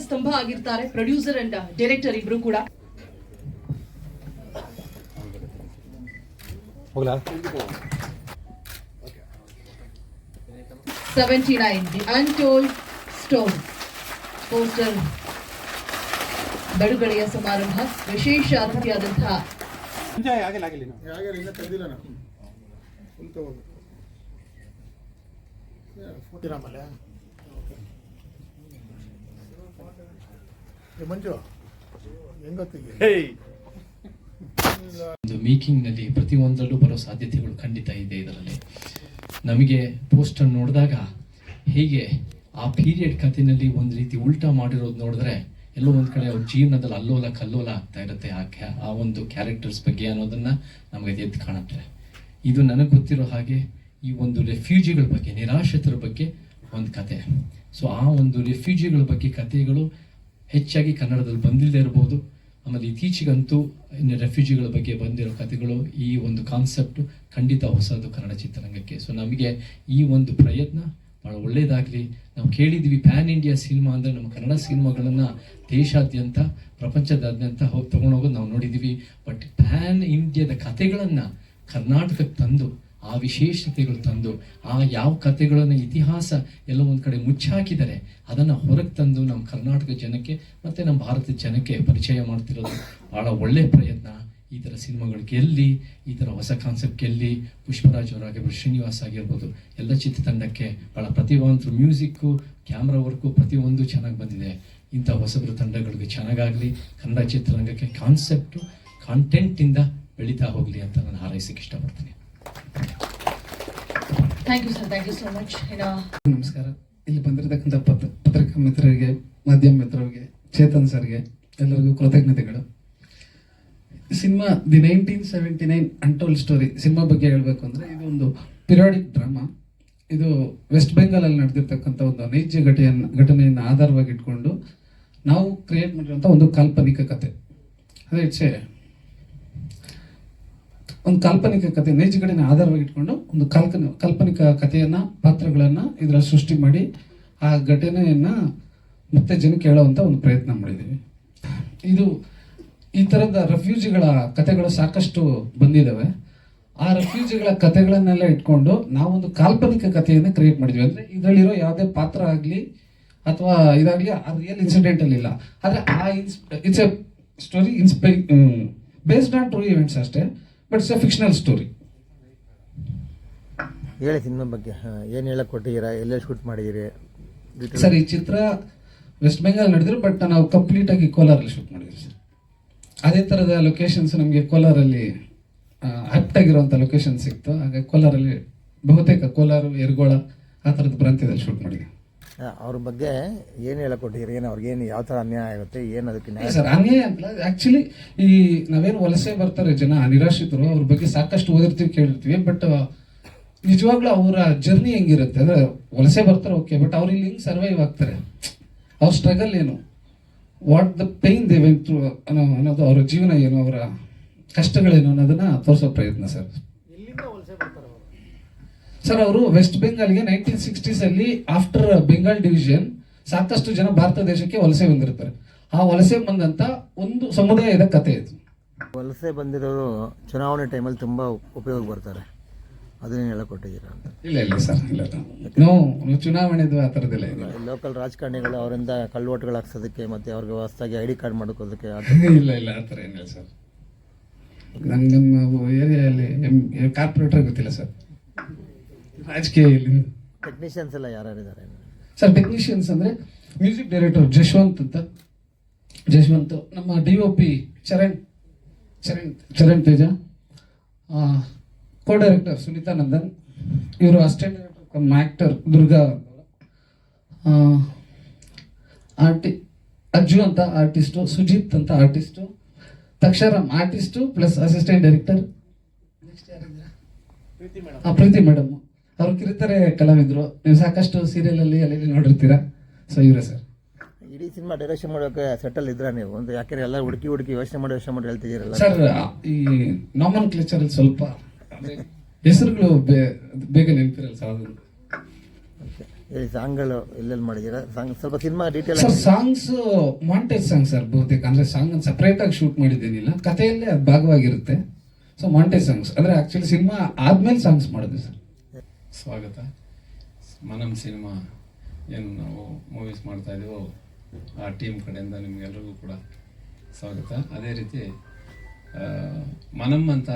ಸ್ತಂಭ ಆಗಿರ್ತಾರೆ producer and director ಇಬ್ರು ಕೂಡ. ಹೋಗ್ಲಾ? Seventy nine the untold story poster ಬಡುಗಡೆಯ ಸಮಾರಂಭ ವಿಶೇಷ ಅತಿಥಿಯಾದಂತಹ ಆಗಿಲ್ಲ ಆಗಿಲ್ಲ ಇನ್ನು. ಹಾಗೆ ಇನ್ನೂ ತೆಗ್ದಿಲ್ಲ ನಾನು ಫುಲ್ ತಗೋದು ಫೋಟಿರಾಮಲ್ಲ ಏ ಮಂಜು ಹೆಂಗೊತ್ತಿಗೆ ಒಂದು ಮೇಕಿಂಗ್ನಲ್ಲಿ ಪ್ರತಿಯೊಂದರಲ್ಲೂ ಬರೋ ಸಾಧ್ಯತೆಗಳು ಖಂಡಿತ ಇದೆ ಇದರಲ್ಲಿ. ನಮಗೆ ಪೋಸ್ಟರ್ ನೋಡಿದಾಗ ಹೀಗೆ ಆ ಪೀರಿಯಡ್ ಕಥೆನಲ್ಲಿ ಒಂದು ರೀತಿ ಉಲ್ಟಾ ಮಾಡಿರೋದು ನೋಡಿದ್ರೆ ಎಲ್ಲೋ ಒಂದು ಕಡೆ ಅವ್ರ ಜೀವನದಲ್ಲಿ ಅಲ್ಲೋಲ ಕಲ್ಲೋಲ ಆಗ್ತಾ ಇರುತ್ತೆ ಆ ಕ್ಯಾ ಆ ಒಂದು ಕ್ಯಾರೆಕ್ಟರ್ಸ್ ಬಗ್ಗೆ ಅನ್ನೋದನ್ನ ನಮಗೆ ಎದ್ದು ಕಾಣುತ್ತೆ. ಇದು ನನಗೆ ಗೊತ್ತಿರೋ ಹಾಗೆ ಈ ಒಂದು ರೆಫ್ಯೂಜಿಗಳ ಬಗ್ಗೆ ನಿರಾಶ್ರಿತರ ಬಗ್ಗೆ ಒಂದು ಕತೆ. ಸೊ ಆ ಒಂದು ರೆಫ್ಯೂಜಿಗಳ ಬಗ್ಗೆ ಕಥೆಗಳು ಹೆಚ್ಚಾಗಿ ಕನ್ನಡದಲ್ಲಿ ಬಂದಿಲ್ಲದೆ ಇರ್ಬೋದು. ಆಮೇಲೆ ಇತ್ತೀಚೆಗಂತೂ ಇನ್ನು ರೆಫ್ಯೂಜಿಗಳ ಬಗ್ಗೆ ಬಂದಿರೋ ಕಥೆಗಳು ಈ ಒಂದು ಕಾನ್ಸೆಪ್ಟ್ ಖಂಡಿತ ಹೊಸದು ಕನ್ನಡ ಚಿತ್ರರಂಗಕ್ಕೆ. ಸೊ ನಮಗೆ ಈ ಒಂದು ಪ್ರಯತ್ನ ಭಾಳ ಒಳ್ಳೆಯದಾಗಲಿ ನಾವು ಕೇಳಿದ್ವಿ ಪ್ಯಾನ್ ಇಂಡಿಯಾ ಸಿನಿಮಾ ಅಂದರೆ ನಮ್ಮ ಕನ್ನಡ ಸಿನಿಮಾಗಳನ್ನು ದೇಶಾದ್ಯಂತ, ಪ್ರಪಂಚದಾದ್ಯಂತ ಹೋಗಿ ತೊಗೊಂಡೋಗೋದು ನಾವು ನೋಡಿದ್ದೀವಿ ಬಟ್ ಪ್ಯಾನ್ ಇಂಡಿಯಾದ ಕಥೆಗಳನ್ನು ಕರ್ನಾಟಕಕ್ಕೆ ತಂದು ಆ ವಿಶೇಷತೆಗಳು ತಂದು, ಆ ಯಾವ ಕಥೆಗಳನ್ನು ಇತಿಹಾಸ ಎಲ್ಲ ಒಂದು ಕಡೆ ಮುಚ್ಚಾಕಿದ್ದಾರೆ ಅದನ್ನು ಹೊರಗೆ ತಂದು ನಮ್ಮ ಕರ್ನಾಟಕ ಜನಕ್ಕೆ ಮತ್ತು ನಮ್ಮ ಭಾರತದ ಜನಕ್ಕೆ ಪರಿಚಯ ಮಾಡ್ತಿರೋದು ಭಾಳ ಒಳ್ಳೆಯ ಪ್ರಯತ್ನ. ಈ ಥರ ಸಿನಿಮಾಗಳು ಗೆಲ್ಲಿ ಈ ಥರ ಹೊಸ ಕಾನ್ಸೆಪ್ಟ್ ಗೆಲ್ಲಿ ಪುಷ್ಪರಾಜ್ ಅವರಾಗಿರ್ಬೋದು, ಶ್ರೀನಿವಾಸ್ ಆಗಿರ್ಬೋದು, ಎಲ್ಲ ಚಿತ್ರತಂಡಕ್ಕೆ ಭಾಳ ಪ್ರತಿಭಾವಂತರು. ಮ್ಯೂಸಿಕ್ಕು, ಕ್ಯಾಮ್ರಾ ವರ್ಕು ಪ್ರತಿಯೊಂದು ಚೆನ್ನಾಗಿ ಬಂದಿದೆ. ಇಂಥ ಹೊಸಬರು ತಂಡಗಳಿಗೆ ಚೆನ್ನಾಗಾಗಲಿ, ಕನ್ನಡ ಚಿತ್ರರಂಗಕ್ಕೆ ಕಾನ್ಸೆಪ್ಟು ಕಾಂಟೆಂಟಿಂದ ಬೆಳೀತಾ ಹೋಗಲಿ ಅಂತ ನಾನು ಹಾರೈಸಕ್ಕೆ ಇಷ್ಟಪಡ್ತೀನಿ. Thank you sir thank you so much ನಮಸ್ಕಾರ. ಇಲ್ಲಿ ಬಂದಿರತಕ್ಕಂಥ ಪತ್ರ ಪತ್ರಿಕಾ ಮಿತ್ರರಿಗೆ, ಮಾಧ್ಯಮ ಮಿತ್ರರಿಗೆ, ಚೇತನ್ ಸರ್ಗೆ ಎಲ್ಲರಿಗೂ ಕೃತಜ್ಞತೆಗಳು. Cinema the nineteen seventy nine untold story cinema ಬಗ್ಗೆ ಹೇಳಬೇಕು ಅಂದರೆ ಇದು ಒಂದು ಪಿರಿಯಾಡಿಕ್ ಡ್ರಾಮಾ. ಇದು ವೆಸ್ಟ್ ಬೆಂಗಾಲಲ್ಲಿ ನಡೆದಿರ್ತಕ್ಕಂಥ ಒಂದು ನೈಜ ಘಟನೆಯನ್ನು ಘಟನೆಯನ್ನು ಆಧಾರವಾಗಿಟ್ಕೊಂಡು ನಾವು ಕ್ರಿಯೇಟ್ ಮಾಡಿರುವಂಥ ಒಂದು ಕಾಲ್ಪನಿಕ ಕತೆ. ಅದೇ ಇಟ್ಸ್ ಎ ಒಂದು ಕಾಲ್ಪನಿಕ ಕತೆ, ನೈಜ ಘಟನೆ ಆಧಾರವಾಗಿ ಇಟ್ಕೊಂಡು ಒಂದು ಕಾಲ್ಪನ, ಕಾಲ್ಪನಿಕ ಕಥೆಯನ್ನ, ಪಾತ್ರಗಳನ್ನ ಇದರಲ್ಲಿ ಸೃಷ್ಟಿ ಮಾಡಿ ಆ ಘಟನೆಯನ್ನ ಮತ್ತೆ ಜನಕ್ಕೆ ಕೇಳುವಂತ ಒಂದು ಪ್ರಯತ್ನ ಮಾಡಿದ್ದೀವಿ ಇದು ಈ ತರದ ರೆಫ್ಯೂಜಿಗಳ ಕಥೆಗಳು ಸಾಕಷ್ಟು ಬಂದಿದ್ದಾವೆ ಆ ರೆಫ್ಯೂಜಿಗಳ ಕಥೆಗಳನ್ನೆಲ್ಲ ಇಟ್ಕೊಂಡು ನಾವೊಂದು ಕಾಲ್ಪನಿಕ ಕಥೆಯನ್ನು ಕ್ರಿಯೇಟ್ ಮಾಡಿದ್ವಿ. ಅಂದ್ರೆ ಇದರಲ್ಲಿರೋ ಯಾವುದೇ ಪಾತ್ರ ಆಗಲಿ ಅಥವಾ ಇದಾಗಲಿ ಆ ರಿಯಲ್ ಇನ್ಸಿಡೆಂಟ್ ಅಲ್ಲಿ ಇಲ್ಲ. ಆದರೆ ಆ it's a story inspired based on true events ಅಷ್ಟೇ. ಬಟ್ ಅ ಫಿಕ್ಷನಲ್ ಸ್ಟೋರಿ ಹೇಳಿ ಸಿನಿಮಾ ಬಗ್ಗೆ ಏನು ಹೇಳಕ್ ಕೊಟ್ಟಿದ್ದೀರಾ ಎಲ್ಲೆಲ್ಲಿ ಶೂಟ್ ಮಾಡಿದ್ದೀರಿ? ಸರ್ ಈ ಚಿತ್ರ ವೆಸ್ಟ್ ಬೆಂಗಾಲ್ ನಡೆದ್ರು ಬಟ್ ನಾವು ಕಂಪ್ಲೀಟಾಗಿ ಕೋಲಾರಲ್ಲಿ ಶೂಟ್ ಮಾಡಿದ್ವಿ ಸರ್. ಅದೇ ಥರದ ಲೊಕೇಶನ್ಸ್ ನಮಗೆ ಕೋಲಾರಲ್ಲಿ ಆಪ್ಟ್ ಆಗಿರುವಂಥ ಲೊಕೇಶನ್ ಸಿಕ್ತು. ಹಾಗೆ ಕೋಲಾರಲ್ಲಿ ಬಹುತೇಕ ಕೋಲಾರ ಯರ್ಗೋಳ ಆ ಥರದ ಪ್ರಾಂತ್ಯದಲ್ಲಿ ಶೂಟ್ ಮಾಡಿದ್ವಿ. ಆ, ಅವ್ರ ಬಗ್ಗೆ ಏನು ಹೇಳಕ್ ಕೊಟ್ಟಿದ್ದೀರಿ ಏನು ಅವ್ರಿಗೇನು ಯಾವ ಥರ ಅನ್ಯಾಯ ಆಗುತ್ತೆ? ಏನು ಅದಕ್ಕೆ ಸರ್, ಅನ್ಯಾಯ ಅಂತಲ್ಲ ಆಕ್ಚುಲಿ ಈ ನಾವೇನು ವಲಸೆ ಬರ್ತಾರೆ ಜನ, ನಿರಾಶ್ರಿತರು, ಅವ್ರ ಬಗ್ಗೆ ಸಾಕಷ್ಟು ಓದಿರ್ತೀವಿ, ಕೇಳಿರ್ತೀವಿ ಬಟ್ ನಿಜವಾಗ್ಲೂ ಅವರ ಜರ್ನಿ ಹೆಂಗಿರುತ್ತೆ? ಅಂದ್ರೆ ವಲಸೆ ಬರ್ತಾರೆ ಓಕೆ ಬಟ್ ಅವ್ರು ಇಲ್ಲಿ ಹೆಂಗ್ ಸರ್ವೈವ್ ಆಗ್ತಾರೆ? ಅವ್ರ ಸ್ಟ್ರಗಲ್ ಏನು? What the pain they through ಅನ್ನೋ ಅನ್ನೋದು ಅವರ ಜೀವನ ಏನು? ಅವರ ಕಷ್ಟಗಳೇನು ಅನ್ನೋದನ್ನ ತೋರಿಸೋ ಪ್ರಯತ್ನ ಸರ್. ಸರ್ ಅವರು ವೆಸ್ಟ್ ಬೆಂಗಾಲ್ಗೆ ನೈನ್ಟೀನ್ ಸಿಕ್ಸ್ಟೀಸ್ ಅಲ್ಲಿ ಆಫ್ಟರ್ ಬೆಂಗಾಲ್ ಡಿವಿಷನ್ ಸಾಕಷ್ಟು ಜನ ಭಾರತ ದೇಶಕ್ಕೆ ವಲಸೆ ಬಂದಿರ್ತಾರೆ. ಆ ವಲಸೆ ಬಂದಂತ ಒಂದು ಸಮುದಾಯದ ಕಥೆ ಇದು. ವಲಸೆ ಬಂದಿರೋರು ಚುನಾವಣೆ ಟೈಮಲ್ಲಿ ತುಂಬಾ ಉಪಯೋಗ ಬರ್ತಾರೆ ಅದನ್ನ ಹೇಳಿಕೊಟ್ಟಿದ್ದೀರಾ ಅಂತ. ಇಲ್ಲ ಇಲ್ಲ ಸರ್ ಇಲ್ಲ ನೋ ಚುನಾವಣೆದು ಆ ಥರದ್ದೆಲ್ಲ ಇಲ್ಲ ಲೋಕಲ್ ರಾಜಕಾರಣಿಗಳು ಅವರಿಂದ ಕಳ್ಳೋಟ್ಗಳು ಹಾಕ್ಸೋದಕ್ಕೆ ಮತ್ತು ಅವ್ರಿಗೆ ಹೊಸದಾಗಿ ಐ ಡಿ ಕಾರ್ಡ್ ಮಾಡ್ಕೋದಕ್ಕೆ ಇಲ್ಲ ಇಲ್ಲ ಆ ಥರ ಏನಿಲ್ಲ ಸರ್. ನಂಗೆ ನಮ್ಮ ಏರಿಯಾದಲ್ಲಿ ಕಾರ್ಪೊರೇಟರ್ ಗೊತ್ತಿಲ್ಲ ಸರ್. ರಾಜಕೀಯ ಟೆಕ್ನಿಷಿಯನ್ಸ್ ಎಲ್ಲ ಯಾರ್ಯಾರಿದ್ದಾರೆ ಸರ್ ಟೆಕ್ನಿಷಿಯನ್ಸ್ ಅಂದ್ರೆ ಮ್ಯೂಸಿಕ್ ಡೈರೆಕ್ಟರ್ ಜಶ್ವಂತ್ ಅಂತ. ಜಶ್ವಂತ್ ನಮ್ಮ D O P Charan Charan Charan Teja co director Sunitha Nandan ಇವರು assistant director cum actor Durga Arti Ajju ಅಂತ ಆರ್ಟಿಸ್ಟು ಸುಜಿತ್ ಅಂತ artist Taksharam artist plus assistant director ಆ ಪ್ರೀತಿ ಮೇಡಮ್ ಅವ್ರು ಕಿರುತೆರೆ ಕಲಾವಿದ್ರು. ನೀವು ಸಾಕಷ್ಟು ಸೀರಿಯಲ್ ಅಲ್ಲಿ ಅಲ್ಲಿ ನೋಡಿರ್ತೀರಾ? ಸೊ ಇವರೇ ಸರ್ ಇಡೀ ಸಿನಿಮಾ ಡೈರೆಕ್ಷನ್ ಮಾಡೋಕೆ ಸೆಟಲ್ ಇದ್ರ ನೀವು? ಒಂದು ಯಾಕೆಂದ್ರೆ ಎಲ್ಲ ಹುಡುಕಿ ಹುಡುಕಿ ಯೋಚನೆ ಮಾಡಿ ಯೋಚನೆ ಮಾಡಿ ಹೇಳ್ತಿದ್ದೀರಲ್ಲ? ಸರ್ ಈ ನಾಮನ್ ಕ್ಲೇಚರ್ ಅಲ್ಲಿ ಸ್ವಲ್ಪ ಹೆಸರುಗಳು ಬೇಗ ನೆನಪಿರಲ್ಲ ಸರ್ ಅದನ್ನು. ಹೇಳಿ ಸಾಂಗ್ಗಳು ಎಲ್ಲೆಲ್ಲಿ ಮಾಡಿದ್ದೀರಾ? ಸಾಂಗ್ ಸ್ವಲ್ಪ cinema detail sir songs montage song sir ಬಹುತೇಕ. ಅಂದರೆ ಸಾಂಗ್ ಸಪರೇಟ್ ಆಗಿ ಶೂಟ್ ಮಾಡಿದ್ದೇನಿಲ್ಲ. ಕಥೆಯಲ್ಲೇ ಅದು ಭಾಗವಾಗಿರುತ್ತೆ. ಸೊ ಮಾಂಟೇಜ್ ಸಾಂಗ್ಸ್ ಅಂದ್ರೆ ಆ್ಯಕ್ಚುಲಿ ಸಿನಿಮಾ ಆದ್ಮೇಲೆ ಸಾಂಗ್ಸ್ ಮಾಡಿದ್ವಿ ಸರ್ ಸ್ವಾಗತ. ಮನಂ ಸಿನಿಮಾ ಏನು ನಾವು ಮೂವೀಸ್ ಮಾಡ್ತಾ ಇದೀವೋ, ಆ ಟೀಮ್ ಕಡೆಯಿಂದ ನಿಮಗೆಲ್ಲರಿಗೂ ಕೂಡ ಸ್ವಾಗತ. ಅದೇ ರೀತಿ ಮನಂ ಅಂತ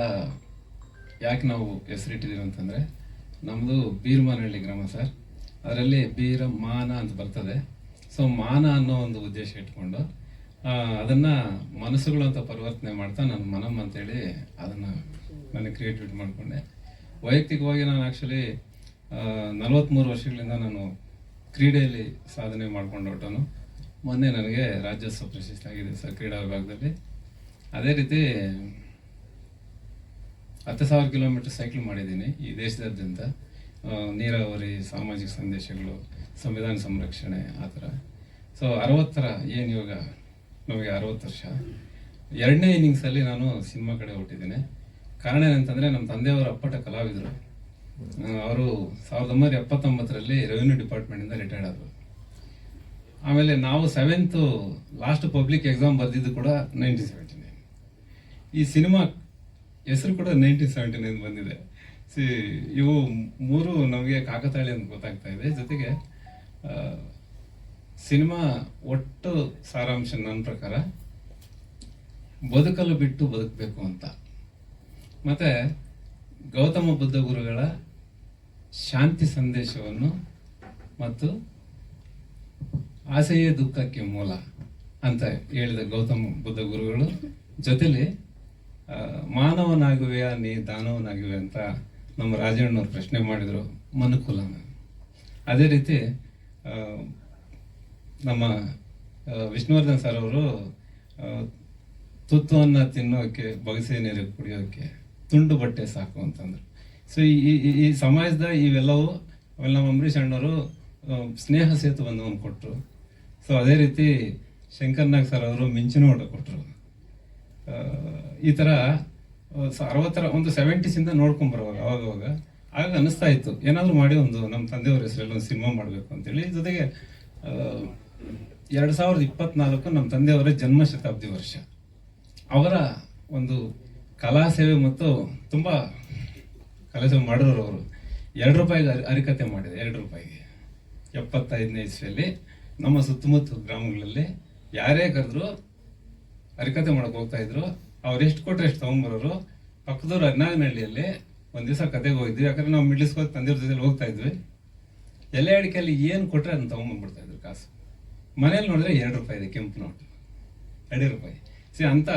ಯಾಕೆ ನಾವು ಹೆಸರಿಟ್ಟಿದ್ದೀವಿ ಅಂತಂದರೆ ನಮ್ಮದು ಬೀರ್ಮಾನಹಳ್ಳಿ ಗ್ರಾಮ ಸರ್. ಅದರಲ್ಲಿ ಬೀರ ಮಾನ ಅಂತ ಬರ್ತದೆ. ಸೊ ಮಾನ ಅನ್ನೋ ಒಂದು ಉದ್ದೇಶ ಇಟ್ಕೊಂಡು ಅದನ್ನು ಅದನ್ನ ಮನಸ್ಸುಗಳು ಅಂತ ಪರಿವರ್ತನೆ ಮಾಡ್ತಾ ನಾನು ಮನಂ ಅಂತೇಳಿ ಅದನ್ನು ನಾನು ಕ್ರಿಯೇಟಿವಿಟಿ ಮಾಡಿಕೊಂಡೆ. ವೈಯಕ್ತಿಕವಾಗಿ ನಾನು ಆ್ಯಕ್ಚುಲಿ ನಲವತ್ತ್ಮೂರು ವರ್ಷಗಳಿಂದ ನಾನು ಕ್ರೀಡೆಯಲ್ಲಿ ಸಾಧನೆ ಮಾಡ್ಕೊಂಡು ಹೊಟ್ಟನು ಮೊನ್ನೆ ನನಗೆ ರಾಜ್ಯೋತ್ಸವ ಪ್ರಶಸ್ತಿ ಆಗಿದೆ ಸರ್, ಕ್ರೀಡಾ ವಿಭಾಗದಲ್ಲಿ. ಅದೇ ರೀತಿ ಹತ್ತು ಸಾವಿರ ಕಿಲೋಮೀಟರ್ ಸೈಕ್ಲ್ ಮಾಡಿದ್ದೀನಿ ಈ ದೇಶದಾದ್ಯಂತ. ನೀರಾವರಿ, ಸಾಮಾಜಿಕ ಸಂದೇಶಗಳು, ಸಂವಿಧಾನ ಸಂರಕ್ಷಣೆ, ಆ ಥರ. ಸೊ ಅರವತ್ತರ ಏನು ಇವಾಗ ನಮಗೆ ಅರವತ್ತು ವರ್ಷ. ಎರಡನೇ ಇನ್ನಿಂಗ್ಸಲ್ಲಿ ನಾನು ಸಿನಿಮಾ ಕಡೆ ಹೊಟ್ಟಿದ್ದೀನಿ ಕಾರಣ ಏನಂತಂದರೆ, ನಮ್ಮ ತಂದೆಯವರು ಅಪ್ಪಟ ಕಲಾವಿದರು. ಅವರು ಸಾವಿರದ ಒಂಬೈನೂರ ಎಪ್ಪತ್ತೊಂಬತ್ತರಲ್ಲಿ ರೆವಿನ್ಯೂ ಡಿಪಾರ್ಟ್ಮೆಂಟಿಂದ ರಿಟೈರ್ಡ್ ಆದರು. ಆಮೇಲೆ ನಾವು ಸೆವೆಂತು ಲಾಸ್ಟ್ ಪಬ್ಲಿಕ್ ಎಕ್ಸಾಮ್ ಬರೆದಿದ್ದು ಕೂಡ ನೈನ್ಟೀನ್ ಸೆವೆಂಟಿ ನೈನ್ ಈ ಸಿನಿಮಾ ಹೆಸರು ಕೂಡ ನೈನ್ಟೀನ್ ಸೆವೆಂಟಿ ನೈನ್ ಬಂದಿದೆ. ಸಿ, ಇವು ಮೂರು ನಮಗೆ ಕಾಕತಾಳಿ ಅಂತ ಗೊತ್ತಾಗ್ತಾ ಇದೆ. ಜೊತೆಗೆ ಸಿನಿಮಾ ಒಟ್ಟು ಸಾರಾಂಶ ನನ್ನ ಪ್ರಕಾರ ಬದುಕಲು ಬಿಟ್ಟು ಬದುಕಬೇಕು ಅಂತ. ಮತ್ತು ಗೌತಮ ಬುದ್ಧ ಗುರುಗಳ ಶಾಂತಿ ಸಂದೇಶವನ್ನು ಮತ್ತು ಆಸೆಯೇ ದುಃಖಕ್ಕೆ ಮೂಲ ಅಂತ ಹೇಳಿದ ಗೌತಮ ಬುದ್ಧ ಗುರುಗಳು ಜೊತೆಲಿ ಮಾನವನಾಗುವೆಯ ನೀ ದಾನವನಾಗಿವೆ ಅಂತ ನಮ್ಮ ರಾಜಣ್ಣವ್ರು ಪ್ರಶ್ನೆ ಮಾಡಿದರು ಮನುಕುಲನ. ಅದೇ ರೀತಿ ನಮ್ಮ ವಿಷ್ಣುವರ್ಧನ್ ಸರ್ ಅವರು ತುತ್ತುವನ್ನು ತಿನ್ನೋಕೆ, ಬಗಸೆ ನೀರು ಕುಡಿಯೋಕೆ, ತುಂಡು ಬಟ್ಟೆ ಸಾಕು ಅಂತಂದ್ರು. ಸೊ ಈ, ಈ- ಸಮಾಜದ ಇವೆಲ್ಲವೂ ಅವೆಲ್ಲ ನಮ್ಮ ಅಂಬರೀಷ್ ಅಣ್ಣವರು ಸ್ನೇಹ ಸೇತುವನ್ನು ಕೊಟ್ಟರು ಸೊ ಅದೇ ರೀತಿ ಶಂಕರ್ ನಾಗ್ ಸರ್ ಅವರು ಮಿಂಚಿನ ಓಟ ಕೊಟ್ಟರು ಈ ಥರ ಅರವತ್ತರ, ಒಂದು ಸೆವೆಂಟೀಸಿಂದ ನೋಡ್ಕೊಂಬರುವಾಗ ಅವಾಗವಾಗ ಅವಾಗ ಅವಾಗ. ಆಗ ಅನಿಸ್ತಾ ಇತ್ತು, ಏನಾದರೂ ಮಾಡಿ ಒಂದು ನಮ್ಮ ತಂದೆಯವ್ರ ಹೆಸರಲ್ಲಿ ಒಂದು ಸಿನಿಮಾ ಮಾಡಬೇಕು ಅಂತೇಳಿ. ಜೊತೆಗೆ ಎರಡು ಸಾವಿರದ ಇಪ್ಪತ್ನಾಲ್ಕು ನಮ್ಮ ತಂದೆಯವರ ಜನ್ಮ ಶತಾಬ್ದಿ ವರ್ಷ. ಅವರ ಒಂದು ಕಲಾ ಸೇವೆ ಮತ್ತು ತುಂಬ ಕಲಾ ಮಾಡೋರು ಅವರು. ಎರಡು ರೂಪಾಯಿಗೆ ಅರಿ- ಅರಿಕತೆ ಮಾಡಿದೆ, ಎರಡು ರೂಪಾಯಿಗೆ. ಎಪ್ಪತ್ತೈದನೇ ಇಸ್ವಿಯಲ್ಲಿ ನಮ್ಮ ಸುತ್ತಮುತ್ತ ಗ್ರಾಮಗಳಲ್ಲಿ ಯಾರೇ ಕರೆದ್ರು ಹರಿಕತೆ ಮಾಡೋಕೆ ಹೋಗ್ತಾ ಇದ್ರು. ಅವ್ರು ಎಷ್ಟು ಕೊಟ್ಟರೆ ಎಷ್ಟು ತೊಗೊಂಬರೋರು ಪಕ್ಕದವ್ರು ಹದಿನಾಗನಹಳ್ಳಿಯಲ್ಲಿ ಒಂದು ದಿವಸ ಕತೆಗೆ ಹೋಗಿದ್ವಿ. ಯಾಕಂದ್ರೆ ನಾವು ಮಿಡ್ಲ್ ಸ್ಕೂಲ್ ಜೊತೆಲಿ ಜೊತೆ ಹೋಗ್ತಾ ಇದ್ವಿ. ಎಲೆ ಅಡಿಕೆಯಲ್ಲಿ ಏನು ಕೊಟ್ಟರೆ ಅದನ್ನು ತೊಗೊಂಬಂದ್ಬಿಡ್ತಾ ಇದ್ರು ಕಾಸು. ಮನೇಲಿ ನೋಡಿದ್ರೆ ಎರಡು ರೂಪಾಯಿ ಇದೆ, ಕೆಂಪು ನೋಟು. ಎರಡು ರೂಪಾಯಿ. ಸಿ ಅಂತ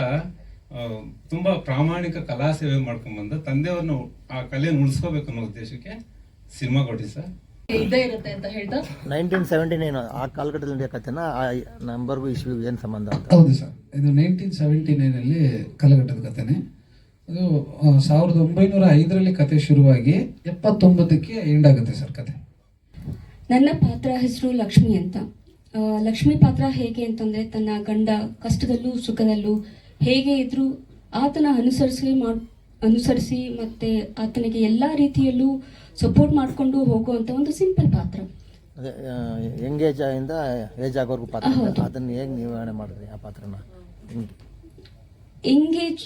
ತುಂಬಾ ಪ್ರಾಮಾಣಿಕ ಕಲಾ ಸೇವೆ ಮಾಡ್ಕೊಂಡ್ಬಂದ ತಂದೆಯವ್ರನ್ನ ಆ ಕಲೆಯನ್ನು ಉಳಿಸ್ಕೋಬೇಕು ಅನ್ನೋ ಉದ್ದೇಶಕ್ಕೆ ಸಿನಿಮಾ ಕೊಡಿ ಸರ್. ಇದ್ದೇ ಇರುತ್ತೆ ಅಂತ ಹೇಳ್ತಾ? ನೈನ್ಟೀನ್ ಸೆವೆಂಟಿ ನೈನ್ ಆ ಕಾಲಘಟ್ಟದಲ್ಲಿ ನಡೆಯೋ ಕಥೆನ ಆ ನಂಬರ್ಗೂ ಇಶ್ವಿಗೂ ಏನು ಸಂಬಂಧ ಅಂತ? ಹೌದು ಸರ್. ಇದು ನೈನ್ಟೀನ್ ಸೆವೆಂಟಿ ನೈನಲ್ಲಿ ಕಾಲಘಟ್ಟದ ಕಥೆನೆ. ಅದು ಸಾವಿರದ ಒಂಬೈನೂರ ಐದರಲ್ಲಿ ಕತೆ ಶುರುವಾಗಿ ಎಪ್ಪತ್ತೊಂಬತ್ತಕ್ಕೆ ಎಂಡ್ ಆಗುತ್ತೆ ಸರ್ ಕತೆ ನನ್ನ ಪಾತ್ರ ಹೆಸರು ಲಕ್ಷ್ಮಿ ಅಂತ. ಆ, ಲಕ್ಷ್ಮಿ ಪಾತ್ರ ಹೇಗೆ ಅಂತಂದ್ರೆ ತನ್ನ ಗಂಡ ಕಷ್ಟದಲ್ಲೂ ಸುಖದಲ್ಲೂ ಹೇಗೆ ಇದ್ದರೂ ಆತನ ಅನುಸರಿಸಿ ಮಾಡಿ ಅನುಸರಿಸಿ ಮತ್ತೆ ಆತನಿಗೆ ಎಲ್ಲ ರೀತಿಯಲ್ಲೂ ಸಪೋರ್ಟ್ ಮಾಡಿಕೊಂಡು ಹೋಗುವಂಥ ಒಂದು ಸಿಂಪಲ್ ಪಾತ್ರ. ಅದೇ ಯಂಗ್ ಏಜ್ ಇಂದ ಏಜ್ ಆಗೋರ್ಗು ಪಾತ್ರ ಅದನ್ನು ಹೇಗೆ ನಿರ್ವಹಣೆ ಮಾಡಿದ್ರಿ ಆ ಪಾತ್ರನ? ಎಂಗೇಜ್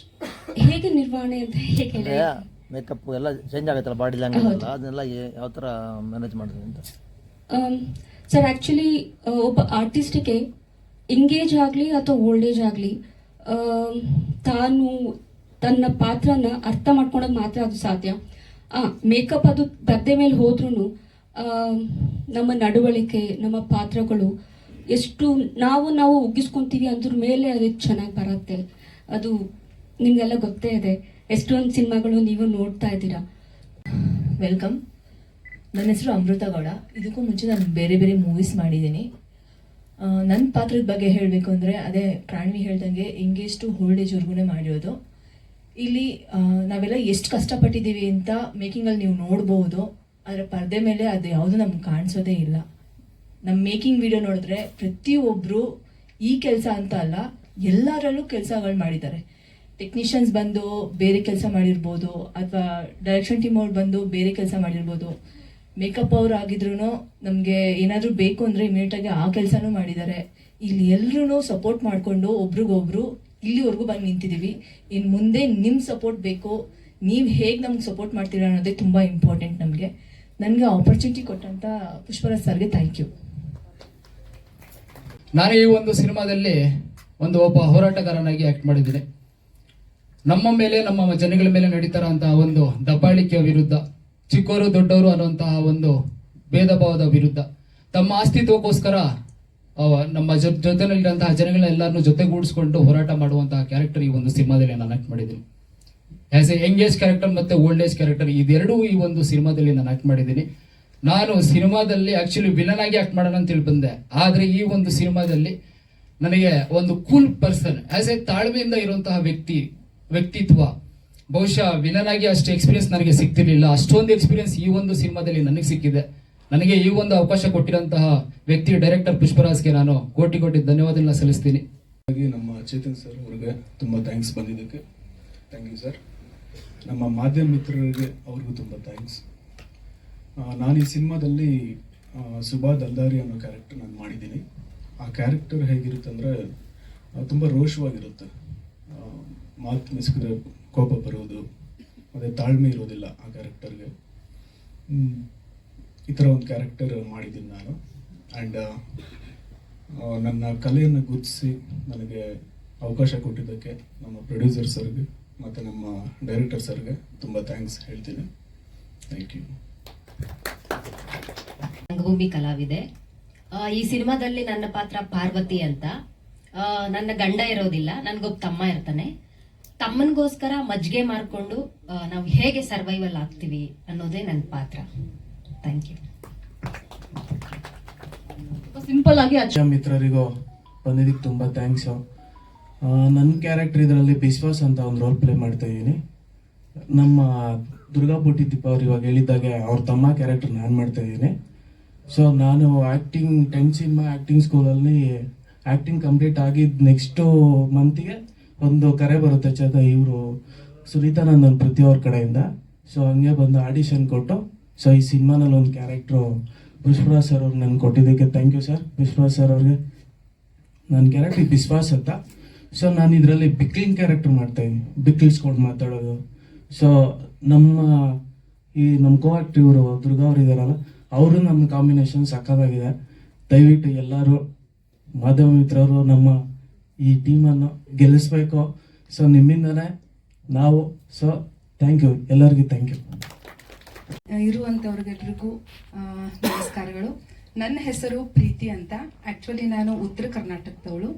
ಹೇಗೆ ನಿರ್ವಹಣೆ ಅಂತ ಹೇಗೆ ಮೇಕಪ್ ಎಲ್ಲ ಚೇಂಜ್ ಆಗುತ್ತಲ್ಲ ಬಾಡಿ ಲ್ಯಾಂಗ್ವೇಜ್ ಎಲ್ಲ? ಅದನ್ನೆಲ್ಲ ಯಾವ ಥರ ಮ್ಯಾನೇಜ್ ಮಾಡಿದ್ರಿ ಅಂತ? ಸರ್ ಆ್ಯಕ್ಚುಲಿ ಒಬ್ಬ ಆರ್ಟಿಸ್ಟಿಗೆ ಎಂಗೇಜ್ ಆಗಲಿ ಅಥವಾ ಓಲ್ಡ್ ಏಜ್ ಆಗಲಿ ತಾನು ತನ್ನ ಪಾತ್ರನ ಅರ್ಥ ಮಾಡ್ಕೊಳಕ್ ಮಾತ್ರ ಅದು ಸಾಧ್ಯ. ಮೇಕಪ್ ಅದು ಗದ್ದೆ ಮೇಲೆ ಹೋದ್ರೂ ನಮ್ಮ ನಡವಳಿಕೆ, ನಮ್ಮ ಪಾತ್ರಗಳು ಎಷ್ಟು ನಾವು ನಾವು ಉಗ್ಗಿಸ್ಕೊಂತೀವಿ ಅಂದ್ರ ಮೇಲೆ ಅದು ಚೆನ್ನಾಗಿ ಬರುತ್ತೆ. ಅದು ನಿಮಗೆಲ್ಲ ಗೊತ್ತೇ ಇದೆ. ಎಷ್ಟೊಂದು ಸಿನಿಮಾಗಳು ನೀವು ನೋಡ್ತಾ ಇದ್ದೀರಾ? ವೆಲ್ಕಮ್. ನನ್ನ ಹೆಸರು ಅಮೃತ ಗೌಡ. ಇದಕ್ಕೂ ಮುಂಚೆ ನಾನು ಬೇರೆ ಬೇರೆ ಮೂವೀಸ್ ಮಾಡಿದ್ದೀನಿ. ನನ್ನ ಪಾತ್ರದ ಬಗ್ಗೆ ಹೇಳಬೇಕು ಅಂದರೆ ಅದೇ ಪ್ರಾಣವಿ ಹೇಳ್ದಂಗೆ ಎಂಗೇಜ್ ಟು ಹೋಲ್ಡ್ ಏಜ್ವರೆಗೂ ಮಾಡಿರೋದು. ಇಲ್ಲಿ ನಾವೆಲ್ಲ ಎಷ್ಟು ಕಷ್ಟಪಟ್ಟಿದ್ದೀವಿ ಅಂತ ಮೇಕಿಂಗಲ್ಲಿ ನೀವು ನೋಡ್ಬೋದು. ಆದರೆ ಪರದೆ ಮೇಲೆ ಅದು ಯಾವುದು ನಮ್ಗೆ ಕಾಣಿಸೋದೇ ಇಲ್ಲ. ನಮ್ಮ ಮೇಕಿಂಗ್ ವಿಡಿಯೋ ನೋಡಿದ್ರೆ ಪ್ರತಿಯೊಬ್ಬರು ಈ ಕೆಲಸ ಅಂತ ಅಲ್ಲ, ಎಲ್ಲರಲ್ಲೂ ಕೆಲಸಗಳು ಮಾಡಿದ್ದಾರೆ. ಟೆಕ್ನಿಷಿಯನ್ಸ್ ಬಂದು ಬೇರೆ ಕೆಲಸ ಮಾಡಿರ್ಬೋದು, ಅಥವಾ ಡೈರೆಕ್ಷನ್ ಟೀಮ್ ಅವ್ರು ಬಂದು ಬೇರೆ ಕೆಲಸ ಮಾಡಿರ್ಬೋದು. ಮೇಕಪ್ ಅವ್ರು ಆಗಿದ್ರು ನಮಗೆ ಏನಾದರೂ ಬೇಕು ಅಂದರೆ ಇಮಿಡಿಯೇಟಾಗಿ ಆ ಕೆಲಸನೂ ಮಾಡಿದ್ದಾರೆ ಇಲ್ಲಿ ಎಲ್ಲರೂ ಸಪೋರ್ಟ್ ಮಾಡಿಕೊಂಡು ಒಬ್ರಿಗೊಬ್ರು ಇಲ್ಲಿವರೆಗೂ ಬಂದು ನಿಂತಿದ್ದೀವಿ ಇನ್ನು ಮುಂದೆ ನಿಮ್ಮ ಸಪೋರ್ಟ್ ಬೇಕು, ನೀವು ಹೇಗೆ ನಮ್ಗೆ ಸಪೋರ್ಟ್ ಮಾಡ್ತೀರಾ ಅನ್ನೋದೇ ತುಂಬ ಇಂಪಾರ್ಟೆಂಟ್ ನಮಗೆ. ನನಗೆ ಆಪರ್ಚುನಿಟಿ ಕೊಟ್ಟಂಥ ಪುಷ್ಪರಾಜ್ ಸರ್ಗೆ ಥ್ಯಾಂಕ್ ಯು ನಾನು ಈ ಒಂದು ಸಿನಿಮಾದಲ್ಲಿ ಒಂದು ಒಬ್ಬ ಹೋರಾಟಗಾರನಾಗಿ ಆಕ್ಟ್ ಮಾಡಿದ್ದೀನಿ. ನಮ್ಮ ಮೇಲೆ, ನಮ್ಮ ಜನಗಳ ಮೇಲೆ ನಡೀತಾರಂತಹ ಒಂದು ದಬ್ಬಾಳಿಕೆಯ ವಿರುದ್ಧ. ಚಿಕ್ಕವರು ದೊಡ್ಡವರು ಅನ್ನುವಂತಹ ಒಂದು ಭೇದ ಭಾವದ ವಿರುದ್ಧ. ತಮ್ಮ ಅಸ್ತಿತ್ವಕ್ಕೋಸ್ಕರ ನಮ್ಮ ಜೊತೆನಲ್ಲಿರುವಂತಹ ಜನಗಳನ್ನೆಲ್ಲರನ್ನು ಜೊತೆಗೂಡಿಸ್ಕೊಂಡು ಹೋರಾಟ ಮಾಡುವಂತಹ ಕ್ಯಾರೆಕ್ಟರ್ ಈ ಒಂದು ಸಿನಿಮಾದಲ್ಲಿ ನಾನು ಆಕ್ಟ್ ಮಾಡಿದ್ದೀನಿ. As a young age character ಮತ್ತೆ ಓಲ್ಡ್ ಏಜ್ ಕ್ಯಾರೆಕ್ಟರ್ ಇದೆರಡೂ ಈ ಒಂದು ಸಿನಿಮಾದಲ್ಲಿ ನಾನು ಆಕ್ಟ್ ಮಾಡಿದ್ದೀನಿ. ನಾನು ಸಿನಿಮಾದಲ್ಲಿ ಆ್ಯಕ್ಚುಲಿ ವಿಲನ್ ಆಗಿ ಆಕ್ಟ್ ಮಾಡೋಣ ಅಂತ ಹೇಳಿ ಬಂದೆ ಆದರೆ ಈ ಒಂದು ಸಿನಿಮಾದಲ್ಲಿ ನನಗೆ ಒಂದು ಕೂಲ್ ಪರ್ಸನ್ ಆಸ್ ಎ ತಾಳ್ಮೆಯಿಂದ ಇರುವಂತಹ ವ್ಯಕ್ತಿ, ವ್ಯಕ್ತಿತ್ವ ಬಹುಶಃ ವಿಲನ್ ಆಗಿ ಅಷ್ಟು ಎಕ್ಸ್ಪೀರಿಯನ್ಸ್ ನನಗೆ ಸಿಗ್ತಿರ್ಲಿಲ್ಲ. ಅಷ್ಟೊಂದು ಎಕ್ಸ್ಪೀರಿಯನ್ಸ್ ಈ ಒಂದು ಸಿನಿಮಾದಲ್ಲಿ ನನಗೆ ಸಿಕ್ಕಿದೆ. ನನಗೆ ಈ ಒಂದು ಅವಕಾಶ ಕೊಟ್ಟಿರುವಂತಹ ವ್ಯಕ್ತಿ ಡೈರೆಕ್ಟರ್ ಪುಷ್ಪರಾಜ್ಗೆ ನಾನು ಕೋಟಿ ಕೋಟಿ ಧನ್ಯವಾದಗಳನ್ನ ಸಲ್ಲಿಸ್ತೀನಿ. ಹಾಗೆ ನಮ್ಮ ಚೇತನ್ ಸರ್ ಅವ್ರಿಗೆ ತುಂಬ ಥ್ಯಾಂಕ್ಸ್ ಬಂದಿದ್ದಕ್ಕೆ. ಥ್ಯಾಂಕ್ ಯು ಸರ್ ನಮ್ಮ ಮಾಧ್ಯಮ ಮಿತ್ರರಿಗೆ ಅವ್ರಿಗೂ ತುಂಬ ಥ್ಯಾಂಕ್ಸ್ ನಾನು ಈ ಸಿನಿಮಾದಲ್ಲಿ ಸುಭಾ ದಲ್ದಾರಿ ಅನ್ನೋ ಕ್ಯಾರೆಕ್ಟರ್ ನಾನು ಮಾಡಿದ್ದೀನಿ. ಆ ಕ್ಯಾರೆಕ್ಟರ್ ಹೇಗಿರುತ್ತೆ ಅಂದರೆ ತುಂಬ ರೋಷವಾಗಿರುತ್ತೆ. ಮಾತು ಮಿಸ್ಕಿದ್ರೆ ಕೋಪ ಬರೋದು ಅದೇ ತಾಳ್ಮೆ ಇರೋದಿಲ್ಲ ಆ ಕ್ಯಾರೆಕ್ಟರ್ಗೆ ಈ ಥರ ಒಂದು ಕ್ಯಾರೆಕ್ಟರ್ ಮಾಡಿದ್ದೀನಿ ನಾನು. ಆ್ಯಂಡ್ ನನ್ನ ಕಲೆಯನ್ನು ಗುರುತಿಸಿ ನನಗೆ ಅವಕಾಶ ಕೊಟ್ಟಿದ್ದಕ್ಕೆ ನಮ್ಮ ಪ್ರೊಡ್ಯೂಸರ್ ಸರ್ಗೆ ಮತ್ತು ನಮ್ಮ ಡೈರೆಕ್ಟರ್ ಸರ್ಗೆ ತುಂಬ ಥ್ಯಾಂಕ್ಸ್ ಹೇಳ್ತೀನಿ. ಥ್ಯಾಂಕ್ ಯು ರಂಗಭೂಮಿ ಕಲಾವಿದೆ. ಈ ಸಿನಿಮಾದಲ್ಲಿ ನನ್ನ ಪಾತ್ರ ಪಾರ್ವತಿ ಅಂತ. ನನ್ನ ಗಂಡ ಇರೋದಿಲ್ಲ, ನನಗೊಬ್ಬ ತಮ್ಮ ಇರ್ತಾನೆ. ತಮ್ಮನಿಗೋಸ್ಕರ ಮಜ್ಜಿಗೆ ಮಾರ್ಕೊಂಡು ನಾವು ಹೇಗೆ ಸರ್ವೈವಲ್ ಆಗ್ತೀವಿ ಅನ್ನೋದೇ ನನ್ನ ಪಾತ್ರ. ಥ್ಯಾಂಕ್ ಯು ಸಿಂಪಲ್ ಆಗಿ ಅಜ್ಜ ಮಿತ್ರರಿಗೂ ಬಂದಿದ್ದಕ್ಕೆ ತುಂಬ ಥ್ಯಾಂಕ್ಸು ನನ್ನ ಕ್ಯಾರೆಕ್ಟರ್ ಇದರಲ್ಲಿ ಬಿಸ್ವಾಸ್ ಅಂತ ಒಂದು ರೋಲ್ ಪ್ಲೇ ಮಾಡ್ತಾ ಇದ್ದೀನಿ. ನಮ್ಮ ದುರ್ಗಾ ಬುಟ್ಟಿ ದೀಪ ಅವ್ರು ಇವಾಗ ಹೇಳಿದ್ದಾಗೆ ಅವ್ರ ತಮ್ಮ ಕ್ಯಾರೆಕ್ಟರ್ ನಾನು ಮಾಡ್ತಾ ಇದ್ದೀನಿ. ಸೊ ನಾನು ಆ್ಯಕ್ಟಿಂಗ್ ಟೆಂತ್ ಸಿನಿಮಾ ಆ್ಯಕ್ಟಿಂಗ್ ಸ್ಕೂಲಲ್ಲಿ ಆ್ಯಕ್ಟಿಂಗ್ ಕಂಪ್ಲೀಟ್ ಆಗಿದ್ದು ನೆಕ್ಸ್ಟು ಮಂತಿಗೆ ಒಂದು ಕರೆ ಬರುತ್ತೆ ಚದ ಇವರು ಸುನೀತಾನಂದನ್ ಪ್ರತಿ ಅವ್ರ ಕಡೆಯಿಂದ. ಸೊ ಹಂಗೆ ಬಂದು ಆಡಿಷನ್ ಕೊಟ್ಟು ಸೊ ಈ ಸಿನಿಮಾನಲ್ಲಿ ಒಂದು ಕ್ಯಾರೆಕ್ಟ್ರು ಪುಷ್ಪರಾಜ್ ಸರ್ ಅವ್ರಿಗೆ ನಾನು ಕೊಟ್ಟಿದ್ದಕ್ಕೆ thank you sir Pushparaj sir ಅವ್ರಿಗೆ ನನ್ನ ಕ್ಯಾರೆಕ್ಟರ್ ಬಿಸ್ವಾಸ್ ಅಂತ. ಸೊ ನಾನು ಇದರಲ್ಲಿ ಬಿಕ್ಲಿಂಗ್ ಕ್ಯಾರೆಕ್ಟರ್ ಮಾಡ್ತಾ ಇದ್ದೀನಿ. ಬಿಕ್ಲಿಸ್ಕೊಂಡು ಮಾತಾಡೋದು. ಸೊ ನಮ್ಮ ಈ ನಮ್ಮ ಕೋ ಇವರು ದುರ್ಗಾ ಅವ್ರು ಇದಾರಲ್ಲ, ಅವರು ನಮ್ಮ ಕಾಂಬಿನೇಷನ್ ಸಕ್ಕತ್ತಾಗಿದೆ ದಯವಿಟ್ಟು ಎಲ್ಲರೂ ಮಾಧ್ಯಮ ಮಿತ್ರರು, ನಮ್ಮ ಈ ಟೀಮನ್ನು ಗೆಲ್ಲಿಸ್ಬೇಕು. ಸೊ ನಿಮ್ಮಿಂದನೇ ನಾವು ಸೊ ಥ್ಯಾಂಕ್ ಯು ಎಲ್ಲರಿಗೂ ಥ್ಯಾಂಕ್ ಯು ಇರುವಂಥವ್ರಿಗೆಲ್ರಿಗೂ ನಮಸ್ಕಾರಗಳು. ನನ್ನ ಹೆಸರು ಪ್ರೀತಿ ಅಂತ. ಆ್ಯಕ್ಚುಲಿ ನಾನು ಉತ್ತರ ಕರ್ನಾಟಕದವಳು.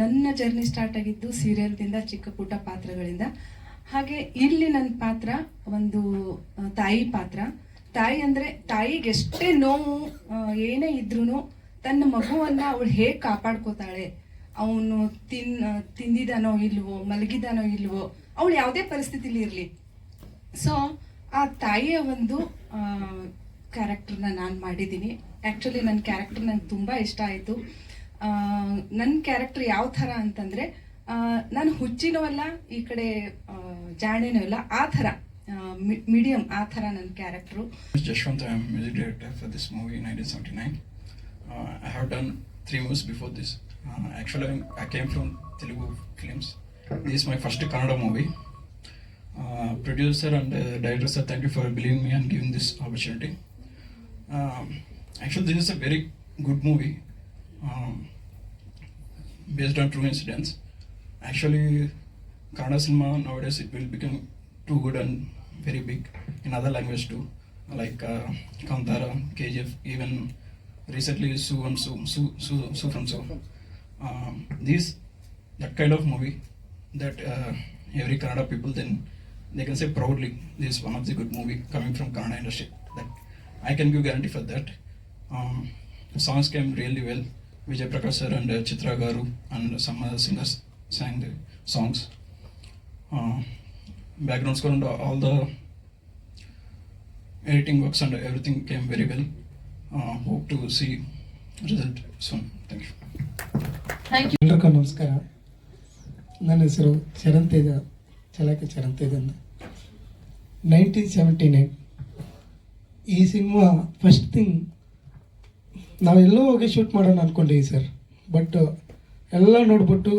ನನ್ನ ಜರ್ನಿ ಸ್ಟಾರ್ಟ್ ಆಗಿದ್ದು ಸೀರಿಯಲ್ದಿಂದ ಚಿಕ್ಕ ಪುಟ್ಟ ಪಾತ್ರಗಳಿಂದ. ಹಾಗೆ ಇಲ್ಲಿ ನನ್ನ ಪಾತ್ರ ಒಂದು ತಾಯಿ ಪಾತ್ರ. ತಾಯಿ ಅಂದರೆ ತಾಯಿಗೆ ಎಷ್ಟೇ ನೋವು ಏನೇ ಇದ್ರೂ ತನ್ನ ಮಗುವನ್ನ ಅವಳು ಹೇಗೆ ಕಾಪಾಡ್ಕೋತಾಳೆ? ಅವನು ತಿನ್ ತಿಂದಿದಾನೋ ಇಲ್ವೋ ಮಲಗಿದಾನೋ ಇಲ್ವೋ ಅವಳು ಯಾವುದೇ ಪರಿಸ್ಥಿತಿಲಿ ಇರಲಿ. ಸೊ ಆ ತಾಯಿಯ ಒಂದು ಕ್ಯಾರೆಕ್ಟರ್ನ ನಾನು ಮಾಡಿದ್ದೀನಿ ಆ್ಯಕ್ಚುಲಿ ನನ್ನ ಕ್ಯಾರೆಕ್ಟರ್ ನಂಗೆ ತುಂಬ ಇಷ್ಟ ಆಯಿತು. ನನ್ನ ಕ್ಯಾರೆಕ್ಟರ್ ಯಾವ ಥರ ಅಂತಂದರೆ ನಾನು ಹುಚ್ಚಿನೂ ಅಲ್ಲ ಈ ಕಡೆ ಜಾಣಿನೂ ಇಲ್ಲ ಆ ಥರ ಮೀಡಿಯಂ ಆ ಥರ ನನ್ನ character Jashwant, I am music director for this movie 1979. Uh, I have done three movies before this. Uh, actually, I came from Telugu films. This is my first Kannada movie. Uh, producer and uh, director, sir, thank you for believing me and giving this opportunity. Um, actually, this is a very good movie um, based on true incidents. Actually, Kannada cinema nowadays it will become too good and very big in other language too, like uh, Kantara, KGF, even recently Su and Su, Su, Su, Su from Su. Um, these that kind of movie that uh, every Kannada people then they can say proudly this is one of the good movie coming from Kannada industry. That I can give guarantee for that. Um, the songs came really well. Vijay Prakash sir and uh, Chitra Garu and some other singers sang the songs. Uh, background score and all the editing works and everything came very well. Uh, hope to see result soon. You you. Thank you ಎಲ್ರಿಗೂ ನಮಸ್ಕಾರ. ನನ್ನ ಹೆಸರು ಚರಣ್ ತೇಜ ಚಲಕ ಚರಣ್ ತೇಜ್ ಅಂತ nineteen seventy nine ಈ cinema first thing ನಾವೆಲ್ಲೋ ಹೋಗಿ shoot ಮಾಡೋಣ ಅಂದ್ಕೊಂಡಿವಿ sir but ಎಲ್ಲ ನೋಡ್ಬಿಟ್ಟು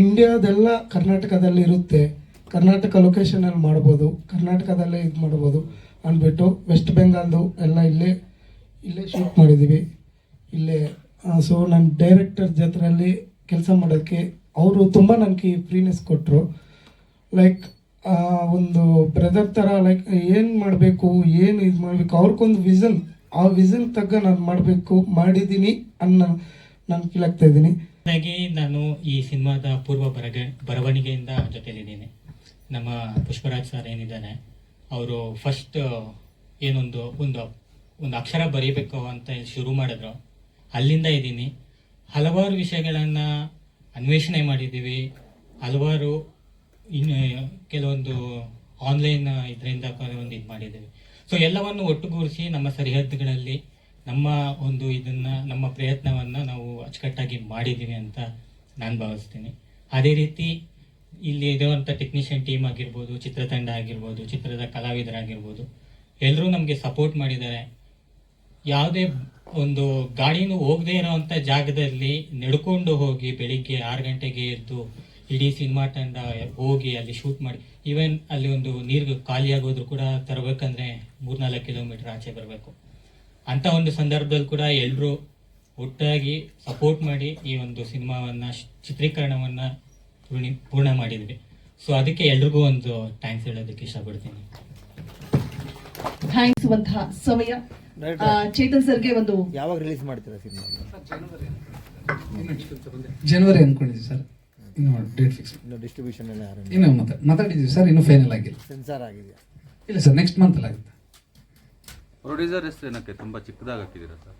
ಇಂಡಿಯಾದೆಲ್ಲ ಕರ್ನಾಟಕದಲ್ಲಿ ಇರುತ್ತೆ. ಕರ್ನಾಟಕ ಲೊಕೇಶನಲ್ಲಿ ಮಾಡ್ಬೋದು ಕರ್ನಾಟಕದಲ್ಲೇ ಇದು ಮಾಡ್ಬೋದು ಅಂದ್ಬಿಟ್ಟು ವೆಸ್ಟ್ ಬೆಂಗಾಲ್ದು ಎಲ್ಲ ಇಲ್ಲೇ ಇಲ್ಲೇ ಶೂಟ್ ಮಾಡಿದ್ದೀವಿ ಇಲ್ಲೇ ಸೊ ನನ್ನ ಡೈರೆಕ್ಟರ್ ಜೊತೆಯಲ್ಲಿ ಕೆಲಸ ಮಾಡೋಕ್ಕೆ ಅವರು ತುಂಬ ನನಗೆ ಫ್ರೀನೆಸ್ ಕೊಟ್ಟರು ಲೈಕ್ ಒಂದು ಬ್ರದರ್ ಥರ ಲೈಕ್ ಏನು ಮಾಡಬೇಕು, ಏನು ಇದು ಮಾಡಬೇಕು, ಅವ್ರಿಗೊಂದು ವಿಷನ್ ಆ ವಿಷನ್ ತಗ್ಗ ನಾನು ಮಾಡಬೇಕು ಮಾಡಿದ್ದೀನಿ ಅನ್ನೋ ನಾನು ಫೀಲ್ ಆಗ್ತಾ ಇದ್ದೀನಿ. ಹಾಗಾಗಿ ನಾನು ಈ ಸಿನಿಮಾದ ಪೂರ್ವ ಬರಗ, ಬರವಣಿಗೆಯಿಂದ ಜೊತೆಲಿದ್ದೀನಿ ನಮ್ಮ ಪುಷ್ಪರಾಜ್ ಸರ್ ಏನಿದ್ದಾರೆ, ಅವರು ಫಸ್ಟ್ ಏನೊಂದು, ಒಂದು ಒಂದು ಅಕ್ಷರ ಬರೀಬೇಕು ಅಂತ ಶುರು ಮಾಡಿದ್ರು. ಅಲ್ಲಿಂದ ಇದ್ದೀನಿ. ಹಲವಾರು ವಿಷಯಗಳನ್ನು ಅನ್ವೇಷಣೆ ಮಾಡಿದ್ದೀವಿ. ಹಲವಾರು ಇನ್ನು ಕೆಲವೊಂದು ಆನ್ಲೈನ್ ಇದರಿಂದ ಕೆಲವೊಂದು ಇದು ಮಾಡಿದ್ದೀವಿ. ಸೊ ಎಲ್ಲವನ್ನು ಒಟ್ಟುಗೂಡಿಸಿ ನಮ್ಮ ಸರಿಹದ್ದುಗಳಲ್ಲಿ ನಮ್ಮ ಒಂದು ಇದನ್ನ, ನಮ್ಮ ಪ್ರಯತ್ನವನ್ನು ನಾವು ಅಚ್ಚುಕಟ್ಟಾಗಿ ಮಾಡಿದ್ದೀವಿ ಅಂತ ನಾನು ಭಾವಿಸ್ತೀನಿ. ಅದೇ ರೀತಿ ಇಲ್ಲಿ ಇರುವಂಥ ಟೆಕ್ನಿಷಿಯನ್ ಟೀಮ್ ಆಗಿರ್ಬೋದು, ಚಿತ್ರತಂಡ ಆಗಿರ್ಬೋದು, ಚಿತ್ರದ ಕಲಾವಿದರಾಗಿರ್ಬೋದು ಎಲ್ಲರೂ ನಮಗೆ ಸಪೋರ್ಟ್ ಮಾಡಿದ್ದಾರೆ. ಯಾವುದೇ ಒಂದು ಗಾಡಿನೂ ಹೋಗದೇ ಅಂತ ಜಾಗದಲ್ಲಿ ನಡ್ಕೊಂಡು ಹೋಗಿ ಬೆಳಿಗ್ಗೆ ಆರು ಗಂಟೆಗೆ ಎದ್ದು ಇಡೀ ಸಿನಿಮಾ ತಂಡ ಹೋಗಿ ಅಲ್ಲಿ ಶೂಟ್ ಮಾಡಿ ಈವನ್ ಅಲ್ಲಿ ಒಂದು ನೀರು ಖಾಲಿ ಆಗೋದ್ರು ಕೂಡ ತರಬೇಕಂದ್ರೆ ಮೂರ್ನಾಲ್ಕು ಕಿಲೋಮೀಟರ್ ಆಚೆ ಬರಬೇಕು. ಅಂತ ಒಂದು ಸಂದರ್ಭದಲ್ಲಿ ಕೂಡ ಎಲ್ಲರೂ ಒಟ್ಟಾಗಿ ಸಪೋರ್ಟ್ ಮಾಡಿ ಈ ಒಂದು ಸಿನಿಮಾವನ್ನ, ಚಿತ್ರೀಕರಣವನ್ನ ಪೂರ್ಣ ಮಾಡಿದ್ವಿ. ಸೊ ಅದಕ್ಕೆ ಎಲ್ರಿಗೂ ಒಂದು ಥ್ಯಾಂಕ್ಸ್ ಹೇಳೋದಕ್ಕೆ ಇಷ್ಟಪಡ್ತೀನಿ. ಥ್ಯಾಂಕ್ಸ್ ಒಂತಹ ಸಮಯ ಚೇತನ್ ಸರ್ಗೆ ಒಂದು ಯಾವಾಗ ರಿಲೀಸ್ ಮಾಡ್ತೀರಾ ಸಿನಿಮಾ? ಜನವರಿ ಅನ್ಕೊಂಡಿದ್ದೀವಿ ಸರ್. ಇನ್ನು ಡೇಟ್ ಫಿಕ್ಸ್ ಇನ್ನು ಡಿಸ್ಟ್ರಿಬ್ಯೂಷನ್ ಎಲ್ಲ ಯಾರು ಇನ್ನು ಮತ್ತೆ ಮಾತಾಡಿದ್ದೀವಿ ಸರ್ ಇನ್ನು ಫೈನಲ್ ಆಗಿಲ್ಲ. ಸೆನ್ಸಾರ್ ಆಗಿದೆಯಾ? ಇಲ್ಲ ಸರ್ ನೆಕ್ಸ್ಟ್ ಮಂತಲ್ಲಿ ಆಗುತ್ತೆ. ಪ್ರೊಡ್ಯೂಸರ್ ಹೆಸರು ಏನಕ್ಕೆ? ತುಂಬಾ ಚಿಕ್ಕದಾಗಿ ಹಾಕಿದ್ದೀರಾ ಸರ್?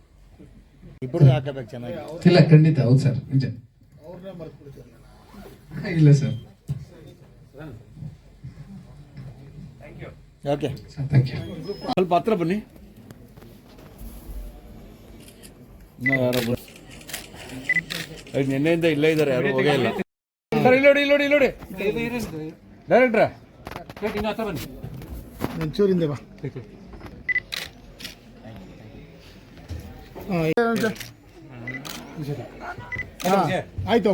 ಇಬ್ಬರು ಹಾಕಬೇಕು ಚೆನ್ನಾಗಿ. ಇಲ್ಲ ಖಂಡಿತ ಹೌದು ಸರ್ ನಿಜ. ಇಲ್ಲ ಸರ್. ಓಕೆ ಥ್ಯಾಂಕ್ ಯು ಸ್ವಲ್ಪ ಹತ್ರ ಬನ್ನಿ ನಿನ್ನೆಯಿಂದ ಇಲ್ಲೇ ಇದ್ದಾರೆ ಯಾರು ಹೋಗೇ ಇಲ್ಲ ಸರ್ ಇಲ್ಲಿ ನೋಡಿ ಇಲ್ಲಿ ನೋಡಿ ಇಲ್ಲಿ ನೋಡಿ ಡೈರೆಕ್ಟ್ರ ಇನ್ನು ಬಾ ಆಯ್ತು.